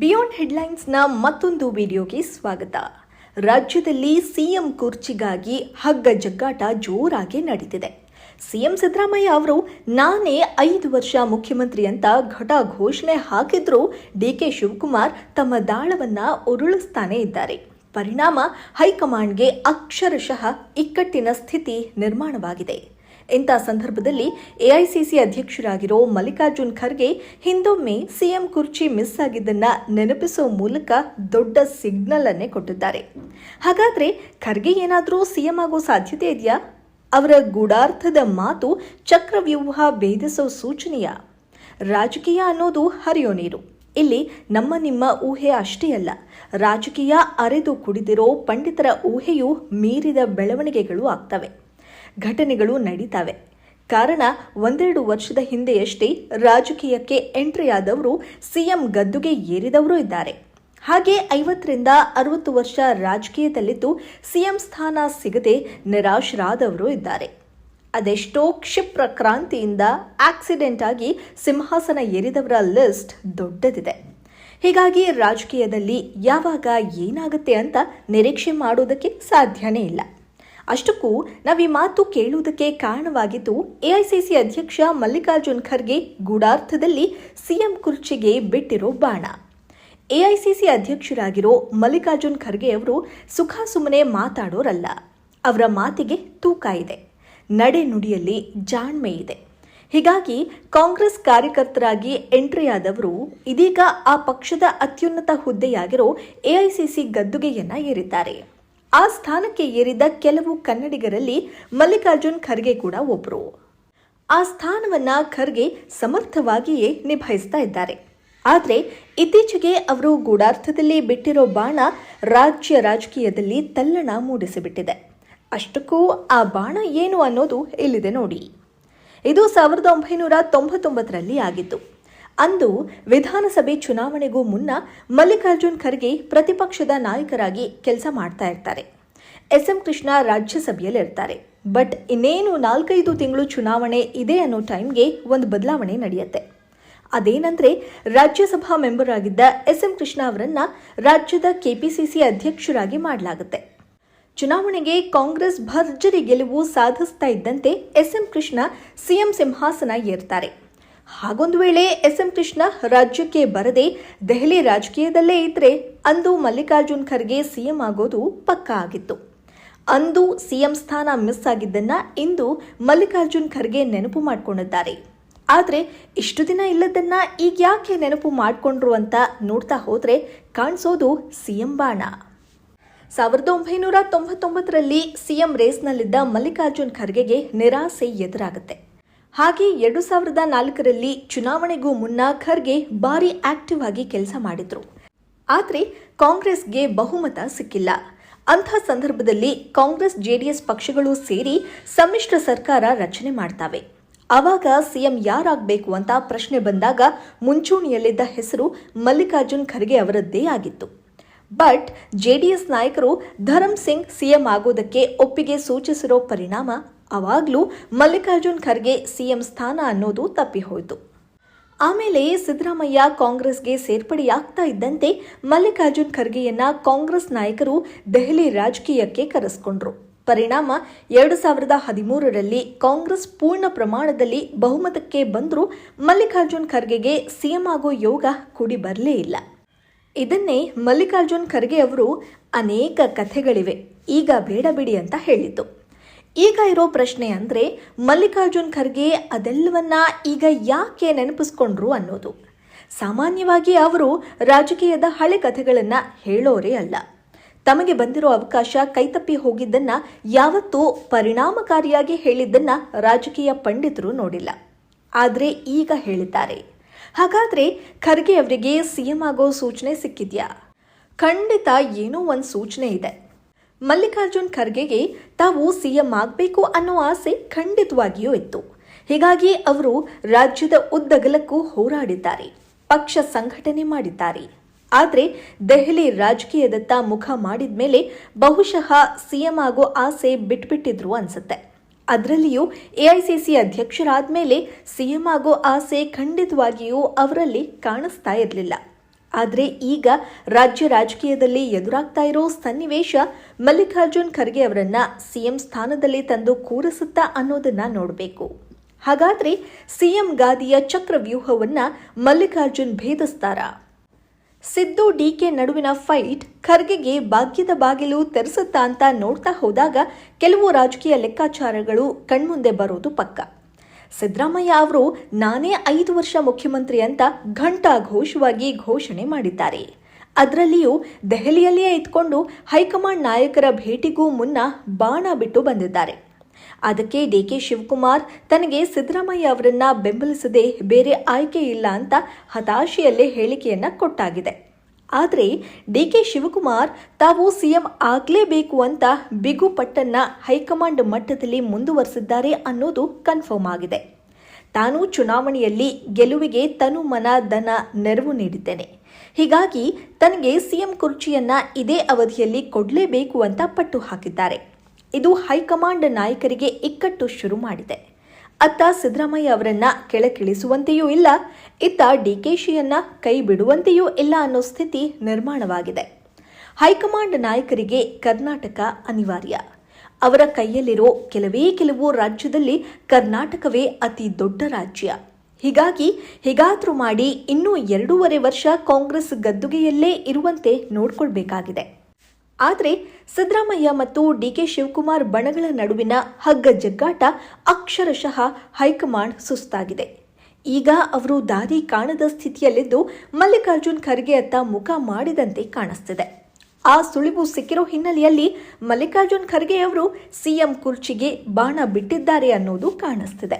Beyond ಹೆಡ್ಲೈನ್ಸ್ನ ಮತ್ತೊಂದು ವಿಡಿಯೋಗೆ ಸ್ವಾಗತ. ರಾಜ್ಯದಲ್ಲಿ ಸಿಎಂ ಕುರ್ಚಿಗಾಗಿ ಹಗ್ಗ ಜಗ್ಗಾಟ ಜೋರಾಗಿ ನಡೀತಿದೆ. ಸಿಎಂ ಸಿದ್ದರಾಮಯ್ಯ ಅವರು, ನಾನೇ ಐದು ವರ್ಷ ಮುಖ್ಯಮಂತ್ರಿ ಅಂತ ಘಟ ಘೋಷಣೆ ಹಾಕಿದ್ರೂ ಡಿಕೆ ಶಿವಕುಮಾರ್ ತಮ್ಮ ದಾಳವನ್ನ ಉರುಳಿಸ್ತಾನೆ ಇದ್ದಾರೆ. ಪರಿಣಾಮ ಹೈಕಮಾಂಡ್ಗೆ ಅಕ್ಷರಶಃ ಇಕ್ಕಟ್ಟಿನ ಸ್ಥಿತಿ ನಿರ್ಮಾಣವಾಗಿದೆ. ಇಂಥ ಸಂದರ್ಭದಲ್ಲಿ ಎಐಸಿಸಿ ಅಧ್ಯಕ್ಷರಾಗಿರೋ ಮಲ್ಲಿಕಾರ್ಜುನ್ ಖರ್ಗೆ ಹಿಂದೊಮ್ಮೆ ಸಿಎಂ ಕುರ್ಚಿ ಮಿಸ್ ಆಗಿದ್ದನ್ನ ನೆನಪಿಸೋ ಮೂಲಕ ದೊಡ್ಡ ಸಿಗ್ನಲ್ ಅನ್ನೇ ಕೊಟ್ಟಿದ್ದಾರೆ. ಹಾಗಾದ್ರೆ ಖರ್ಗೆ ಏನಾದರೂ ಸಿಎಂ ಆಗೋ ಸಾಧ್ಯತೆ ಇದೆಯಾ? ಅವರ ಗೂಢಾರ್ಥದ ಮಾತು ಚಕ್ರವ್ಯೂಹ ಭೇದಿಸೋ ಸೂಚನೆಯ? ರಾಜಕೀಯ ಅನ್ನೋದು ಹರಿಯೋ ನೀರು. ಇಲ್ಲಿ ನಮ್ಮ ನಿಮ್ಮ ಊಹೆ ಅಷ್ಟೇ ಅಲ್ಲ, ರಾಜಕೀಯ ಅರೆದು ಕುಡಿದಿರೋ ಪಂಡಿತರ ಊಹೆಯು ಮೀರಿದ ಬೆಳವಣಿಗೆಗಳು ಆಗ್ತವೆ. ಘಟನೆಗಳು ನಡೀತಾವೆ. ಕಾರಣ, ಒಂದೆರಡು ವರ್ಷದ ಹಿಂದೆಯಷ್ಟೇ ರಾಜಕೀಯಕ್ಕೆ ಎಂಟ್ರಿ ಆದವರು ಸಿಎಂ ಗದ್ದುಗೆ ಏರಿದವರು ಇದ್ದಾರೆ. ಹಾಗೆ ಐವತ್ತರಿಂದ ಅರವತ್ತು ವರ್ಷ ರಾಜಕೀಯದಲ್ಲಿದ್ದು ಸಿಎಂ ಸ್ಥಾನ ಸಿಗದೆ ನಿರಾಶರಾದವರು ಇದ್ದಾರೆ. ಅದೆಷ್ಟೋ ಕ್ಷಿಪ್ರ ಕ್ರಾಂತಿಯಿಂದ ಆಕ್ಸಿಡೆಂಟ್ ಆಗಿ ಸಿಂಹಾಸನ ಏರಿದವರ ಲಿಸ್ಟ್ ದೊಡ್ಡದಿದೆ. ಹೀಗಾಗಿ ರಾಜಕೀಯದಲ್ಲಿ ಯಾವಾಗ ಏನಾಗುತ್ತೆ ಅಂತ ನಿರೀಕ್ಷೆ ಮಾಡುವುದಕ್ಕೆ ಸಾಧ್ಯನೇ ಇಲ್ಲ. ಅಷ್ಟಕ್ಕೂ ನಾವು ಈ ಮಾತು ಕೇಳುವುದಕ್ಕೆ ಕಾರಣವಾಗಿದ್ದು ಎಐಸಿಸಿ ಅಧ್ಯಕ್ಷ ಮಲ್ಲಿಕಾರ್ಜುನ್ ಖರ್ಗೆ ಗೂಢಾರ್ಥದಲ್ಲಿ ಸಿಎಂ ಕುರ್ಚಿಗೆ ಬಿಟ್ಟಿರೋ ಬಾಣ. ಎಐಸಿಸಿ ಅಧ್ಯಕ್ಷರಾಗಿರೋ ಮಲ್ಲಿಕಾರ್ಜುನ್ ಖರ್ಗೆ ಅವರು ಸುಖ ಸುಮ್ಮನೆ ಮಾತಾಡೋರಲ್ಲ. ಅವರ ಮಾತಿಗೆ ತೂಕ ಇದೆ. ನಡೆ ನುಡಿಯಲ್ಲಿ ಜಾಣ್ಮೆ ಇದೆ. ಹೀಗಾಗಿ ಕಾಂಗ್ರೆಸ್ ಕಾರ್ಯಕರ್ತರಾಗಿ ಎಂಟ್ರಿಯಾದವರು ಇದೀಗ ಆ ಪಕ್ಷದ ಅತ್ಯುನ್ನತ ಹುದ್ದೆಯಾಗಿರೋ ಎಐಸಿಸಿ ಗದ್ದುಗೆಯನ್ನ ಏರಿದ್ದಾರೆ. ಆ ಸ್ಥಾನಕ್ಕೆ ಏರಿದ ಕೆಲವು ಕನ್ನಡಿಗರಲ್ಲಿ ಮಲ್ಲಿಕಾರ್ಜುನ್ ಖರ್ಗೆ ಕೂಡ ಒಬ್ಬರು ಆ ಸ್ಥಾನವನ್ನ ಖರ್ಗೆ ಸಮರ್ಥವಾಗಿಯೇ ನಿಭಾಯಿಸ್ತಾ ಇದ್ದಾರೆ. ಆದರೆ ಇತ್ತೀಚೆಗೆ ಅವರು ಗೂಢಾರ್ಥದಲ್ಲಿ ಬಿಟ್ಟಿರೋ ಬಾಣ ರಾಜ್ಯ ರಾಜಕೀಯದಲ್ಲಿ ತಲ್ಲಣ ಮೂಡಿಸಿಬಿಟ್ಟಿದೆ. ಅಷ್ಟಕ್ಕೂ ಆ ಬಾಣ ಏನು ಅನ್ನೋದು ಇಲ್ಲಿದೆ ನೋಡಿ. ಇದು ಸಾವಿರದ ಒಂಬೈನೂರ ತೊಂಬತ್ತೊಂಬತ್ತರಲ್ಲಿ ಆಗಿತ್ತು ಅಂದು ವಿಧಾನಸಭೆ ಚುನಾವಣೆಗೂ ಮುನ್ನ ಮಲ್ಲಿಕಾರ್ಜುನ್ ಖರ್ಗೆ ಪ್ರತಿಪಕ್ಷದ ನಾಯಕರಾಗಿ ಕೆಲಸ ಮಾಡ್ತಾ ಇರ್ತಾರೆ. ಎಸ್ ಎಂ ಕೃಷ್ಣ ರಾಜ್ಯಸಭೆಯಲ್ಲಿ ಇರ್ತಾರೆ ಬಟ್ ಇನ್ನೇನು ನಾಲ್ಕೈದು ತಿಂಗಳು ಚುನಾವಣೆ ಇದೆ ಅನ್ನೋ ಟೈಮ್ಗೆ ಒಂದು ಬದಲಾವಣೆ ನಡೆಯುತ್ತೆ. ಅದೇನಂದ್ರೆ ರಾಜ್ಯಸಭಾ ಮೆಂಬರ್ ಆಗಿದ್ದ ಎಸ್ ಎಂ ಕೃಷ್ಣ ಅವರನ್ನ ರಾಜ್ಯದ ಕೆಪಿಸಿಸಿ ಅಧ್ಯಕ್ಷರಾಗಿ ಮಾಡಲಾಗುತ್ತೆ. ಚುನಾವಣೆಗೆ ಕಾಂಗ್ರೆಸ್ ಭರ್ಜರಿ ಗೆಲುವು ಸಾಧಿಸ್ತಾ ಇದ್ದಂತೆ ಎಸ್ ಎಂ ಕೃಷ್ಣ ಸಿಎಂ ಸಿಂಹಾಸನ ಏರ್ತಾರೆ. ಹಾಗೊಂದು ವೇಳೆ ಎಸ್ ಎಂ ಕೃಷ್ಣ ರಾಜ್ಯಕ್ಕೆ ಬರದೆ ದೆಹಲಿ ರಾಜಕೀಯದಲ್ಲೇ ಇದ್ರೆ ಅಂದು ಮಲ್ಲಿಕಾರ್ಜುನ್ ಖರ್ಗೆ ಸಿಎಂ ಆಗೋದು ಪಕ್ಕಾ ಆಗಿತ್ತು. ಅಂದು ಸಿಎಂ ಸ್ಥಾನ ಮಿಸ್ ಆಗಿದ್ದನ್ನ ಇಂದು ಮಲ್ಲಿಕಾರ್ಜುನ್ ಖರ್ಗೆ ನೆನಪು ಮಾಡಿಕೊಂಡಿದ್ದಾರೆ. ಆದರೆ ಇಷ್ಟು ದಿನ ಇಲ್ಲದನ್ನ ಈಗ ಯಾಕೆ ನೆನಪು ಮಾಡಿಕೊಂಡ್ರು ಅಂತ ನೋಡ್ತಾ ಹೋದ್ರೆ ಕಾಣಿಸೋದು ಸಿಎಂ ಬಾಣ. ಸಾವಿರದ ಒಂಬೈನೂರ ತೊಂಬತ್ತೊಂಬತ್ತರಲ್ಲಿ ಸಿಎಂ ರೇಸ್ನಲ್ಲಿದ್ದ ಮಲ್ಲಿಕಾರ್ಜುನ್ ಖರ್ಗೆಗೆ ನಿರಾಸೆ ಎದುರಾಗುತ್ತೆ. ಹಾಗೆ ಎರಡು ಸಾವಿರದ ನಾಲ್ಕರಲ್ಲಿ ಚುನಾವಣೆಗೂ ಮುನ್ನ ಖರ್ಗೆ ಭಾರಿ ಆಕ್ಟಿವ್ ಆಗಿ ಕೆಲಸ ಮಾಡಿದ್ರು. ಆದರೆ ಕಾಂಗ್ರೆಸ್ಗೆ ಬಹುಮತ ಸಿಕ್ಕಿಲ್ಲ. ಅಂಥ ಸಂದರ್ಭದಲ್ಲಿ ಕಾಂಗ್ರೆಸ್ ಜೆಡಿಎಸ್ ಪಕ್ಷಗಳು ಸೇರಿ ಸಮ್ಮಿಶ್ರ ಸರ್ಕಾರ ರಚನೆ ಮಾಡ್ತವೆ. ಆವಾಗ ಸಿಎಂ ಯಾರಾಗಬೇಕು ಅಂತ ಪ್ರಶ್ನೆ ಬಂದಾಗ ಮುಂಚೂಣಿಯಲ್ಲಿದ್ದ ಹೆಸರು ಮಲ್ಲಿಕಾರ್ಜುನ್ ಖರ್ಗೆ ಅವರದ್ದೇ ಆಗಿತ್ತು. ಬಟ್ ಜೆಡಿಎಸ್ ನಾಯಕರು ಧರಮ್ ಸಿಂಗ್ ಸಿಎಂ ಆಗೋದಕ್ಕೆ ಒಪ್ಪಿಗೆ ಸೂಚಿಸಿರೋ ಪರಿಣಾಮ ಅವಾಗಲೂ ಮಲ್ಲಿಕಾರ್ಜುನ್ ಖರ್ಗೆ ಸಿಎಂ ಸ್ಥಾನ ಅನ್ನೋದು ತಪ್ಪಿಹೋಯಿತು. ಆಮೇಲೆ ಸಿದ್ದರಾಮಯ್ಯ ಕಾಂಗ್ರೆಸ್ಗೆ ಸೇರ್ಪಡೆಯಾಗ್ತಾ ಇದ್ದಂತೆ ಮಲ್ಲಿಕಾರ್ಜುನ್ ಖರ್ಗೆಯನ್ನ ಕಾಂಗ್ರೆಸ್ ನಾಯಕರು ದೆಹಲಿ ರಾಜಕೀಯಕ್ಕೆ ಕರೆಸ್ಕೊಂಡ್ರು. ಪರಿಣಾಮ ಎರಡು ಸಾವಿರದ ಹದಿಮೂರರಲ್ಲಿ ಕಾಂಗ್ರೆಸ್ ಪೂರ್ಣ ಪ್ರಮಾಣದಲ್ಲಿ ಬಹುಮತಕ್ಕೆ ಬಂದರೂ ಮಲ್ಲಿಕಾರ್ಜುನ್ ಖರ್ಗೆಗೆ ಸಿಎಂ ಆಗೋ ಯೋಗ ಕೂಡಿ ಬರಲೇ ಇಲ್ಲ. ಇದನ್ನೇ ಮಲ್ಲಿಕಾರ್ಜುನ್ ಖರ್ಗೆ ಅವರು ಅನೇಕ ಕಥೆಗಳಿವೆ. ಈಗ ಬೇಡ ಬಿಡಿ ಅಂತ ಹೇಳಿದ್ದು. ಈಗ ಇರೋ ಪ್ರಶ್ನೆ ಅಂದರೆ ಮಲ್ಲಿಕಾರ್ಜುನ್ ಖರ್ಗೆ ಅದೆಲ್ಲವನ್ನ ಈಗ ಯಾಕೆ ನೆನಪಿಸ್ಕೊಂಡ್ರು ಅನ್ನೋದು. ಸಾಮಾನ್ಯವಾಗಿ ಅವರು ರಾಜಕೀಯದ ಹಳೆ ಕಥೆಗಳನ್ನು ಹೇಳೋರೇ ಅಲ್ಲ. ತಮಗೆ ಬಂದಿರೋ ಅವಕಾಶ ಕೈತಪ್ಪಿ ಹೋಗಿದ್ದನ್ನ ಯಾವತ್ತೂ ಪರಿಣಾಮಕಾರಿಯಾಗಿ ಹೇಳಿದ್ದನ್ನ ರಾಜಕೀಯ ಪಂಡಿತರು ನೋಡಿಲ್ಲ. ಆದರೆ ಈಗ ಹೇಳಿದ್ದಾರೆ. ಹಾಗಾದ್ರೆ ಖರ್ಗೆ ಅವರಿಗೆ ಸಿಎಂ ಆಗೋ ಸೂಚನೆ ಸಿಕ್ಕಿದ್ಯಾ? ಖಂಡಿತ ಏನೋ ಒಂದು ಸೂಚನೆ ಇದೆ. ಮಲ್ಲಿಕಾರ್ಜುನ್ ಖರ್ಗೆಗೆ ತಾವು ಸಿಎಂ ಆಗಬೇಕು ಅನ್ನೋ ಆಸೆ ಖಂಡಿತವಾಗಿಯೂ ಇತ್ತು. ಹೀಗಾಗಿ ಅವರು ರಾಜ್ಯದ ಉದ್ದಗಲಕ್ಕೂ ಹೋರಾಡಿದ್ದಾರೆ, ಪಕ್ಷ ಸಂಘಟನೆ ಮಾಡಿದ್ದಾರೆ. ಆದರೆ ದೆಹಲಿ ರಾಜಕೀಯದತ್ತ ಮುಖ ಮಾಡಿದ ಮೇಲೆ ಬಹುಶಃ ಸಿಎಂ ಆಗೋ ಆಸೆ ಬಿಟ್ಬಿಟ್ಟಿದ್ರು ಅನ್ಸುತ್ತೆ. ಅದರಲ್ಲಿಯೂ ಎಐಸಿಸಿ ಅಧ್ಯಕ್ಷರಾದ ಮೇಲೆ ಸಿಎಂ ಆಗೋ ಆಸೆ ಖಂಡಿತವಾಗಿಯೂ ಅವರಲ್ಲಿ ಕಾಣಿಸ್ತಾ ಇರಲಿಲ್ಲ. ಆದರೆ ಈಗ ರಾಜ್ಯ ರಾಜಕೀಯದಲ್ಲಿ ಎದುರಾಗ್ತಾ ಇರೋ ಸನ್ನಿವೇಶ ಮಲ್ಲಿಕಾರ್ಜುನ್ ಖರ್ಗೆ ಅವರನ್ನ ಸಿಎಂ ಸ್ಥಾನದಲ್ಲಿ ತಂದು ಕೂರಿಸುತ್ತಾ ಅನ್ನೋದನ್ನ ನೋಡಬೇಕು. ಹಾಗಾದ್ರೆ ಸಿಎಂ ಗಾದಿಯ ಚಕ್ರವ್ಯೂಹವನ್ನ ಮಲ್ಲಿಕಾರ್ಜುನ್ ಭೇದಿಸ್ತಾರ? ಸಿದ್ದು ಡಿಕೆ ನಡುವಿನ ಫೈಟ್ ಖರ್ಗೆಗೆ ಭಾಗ್ಯದ ಬಾಗಿಲು ತೆರೆಸುತ್ತಾ ಅಂತ ನೋಡ್ತಾ ಹೋದಾಗ ಕೆಲವು ರಾಜಕೀಯ ಲೆಕ್ಕಾಚಾರಗಳು ಕಣ್ಮುಂದೆ ಬರೋದು ಪಕ್ಕ. ಸಿದ್ದರಾಮಯ್ಯ ಅವರು ನಾನೇ ಐದು ವರ್ಷ ಮುಖ್ಯಮಂತ್ರಿ ಅಂತ ಘಂಟಾ ಘೋಷವಾಗಿ ಘೋಷಣೆ ಮಾಡಿದ್ದಾರೆ. ಅದರಲ್ಲಿಯೂ ದೆಹಲಿಯಲ್ಲಿಯೇ ಇದ್ಕೊಂಡು ಹೈಕಮಾಂಡ್ ನಾಯಕರ ಭೇಟಿಗೂ ಮುನ್ನ ಬಾಣ ಬಿಟ್ಟು ಬಂದಿದ್ದಾರೆ. ಅದಕ್ಕೆ ಡಿಕೆ ಶಿವಕುಮಾರ್ ತನಗೆ ಸಿದ್ದರಾಮಯ್ಯ ಅವರನ್ನ ಬೆಂಬಲಿಸದೆ ಬೇರೆ ಆಯ್ಕೆ ಇಲ್ಲ ಅಂತ ಹತಾಶೆಯಲ್ಲೇ ಹೇಳಿಕೆಯನ್ನ ಕೊಟ್ಟಾಗಿದೆ. ಆದರೆ ಡಿ ಕೆ ಶಿವಕುಮಾರ್ ತಾವು ಸಿಎಂ ಆಗಲೇಬೇಕು ಅಂತ ಬಿಗು ಪಟ್ಟನ್ನ ಹೈಕಮಾಂಡ್ ಮಟ್ಟದಲ್ಲಿ ಮುಂದುವರೆಸಿದ್ದಾರೆ ಅನ್ನೋದು ಕನ್ಫರ್ಮ್ ಆಗಿದೆ. ತಾನು ಚುನಾವಣೆಯಲ್ಲಿ ಗೆಲುವಿಗೆ ತನು ಮನ, ಧನ, ನೆರವು ನೀಡಿದ್ದೇನೆ. ಹೀಗಾಗಿ ತನಗೆ ಸಿಎಂ ಕುರ್ಚಿಯನ್ನ ಇದೇ ಅವಧಿಯಲ್ಲಿ ಕೊಡಲೇಬೇಕು ಅಂತ ಪಟ್ಟು ಹಾಕಿದ್ದಾರೆ. ಇದು ಹೈಕಮಾಂಡ್ ನಾಯಕರಿಗೆ ಇಕ್ಕಟ್ಟು ಶುರು ಮಾಡಿದೆ. ಅತ್ತ ಸಿದ್ದರಾಮಯ್ಯ ಅವರನ್ನ ಕೆಳಕ್ಕಿಳಿಸುವಂತೆಯೂ ಇಲ್ಲ, ಇತ್ತ ಡಿಕೆಶಿಯನ್ನ ಕೈ ಬಿಡುವಂತೆಯೂ ಇಲ್ಲ ಅನ್ನೋ ಸ್ಥಿತಿ ನಿರ್ಮಾಣವಾಗಿದೆ. ಹೈಕಮಾಂಡ್ ನಾಯಕರಿಗೆ ಕರ್ನಾಟಕ ಅನಿವಾರ್ಯ. ಅವರ ಕೈಯಲ್ಲಿರೋ ಕೆಲವೇ ಕೆಲವು ರಾಜ್ಯದಲ್ಲಿ ಕರ್ನಾಟಕವೇ ಅತಿ ದೊಡ್ಡ ರಾಜ್ಯ. ಹೀಗಾಗಿ ಹೇಗಾದ್ರೂ ಮಾಡಿ ಇನ್ನೂ ಎರಡೂವರೆ ವರ್ಷ ಕಾಂಗ್ರೆಸ್ ಗದ್ದುಗೆಯಲ್ಲೇ ಇರುವಂತೆ ನೋಡ್ಕೊಳ್ಬೇಕಾಗಿದೆ. ಆದರೆ ಸಿದ್ದರಾಮಯ್ಯ ಮತ್ತು ಡಿಕೆ ಶಿವಕುಮಾರ್ ಬಣಗಳ ನಡುವಿನ ಹಗ್ಗ ಜಗ್ಗಾಟ ಅಕ್ಷರಶಃ ಹೈಕಮಾಂಡ್ ಸುಸ್ತಾಗಿದೆ. ಈಗ ಅವರು ದಾರಿ ಕಾಣದ ಸ್ಥಿತಿಯಲ್ಲಿದ್ದು ಮಲ್ಲಿಕಾರ್ಜುನ್ ಖರ್ಗೆ ಅತ್ತ ಮುಖ ಮಾಡಿದಂತೆ ಕಾಣಿಸ್ತಿದೆ. ಆ ಸುಳಿವು ಸಿಕ್ಕಿರೋ ಹಿನ್ನೆಲೆಯಲ್ಲಿ ಮಲ್ಲಿಕಾರ್ಜುನ್ ಖರ್ಗೆ ಅವರು ಸಿಎಂ ಕುರ್ಚಿಗೆ ಬಾಣ ಬಿಟ್ಟಿದ್ದಾರೆ ಅನ್ನೋದು ಕಾಣಿಸ್ತಿದೆ.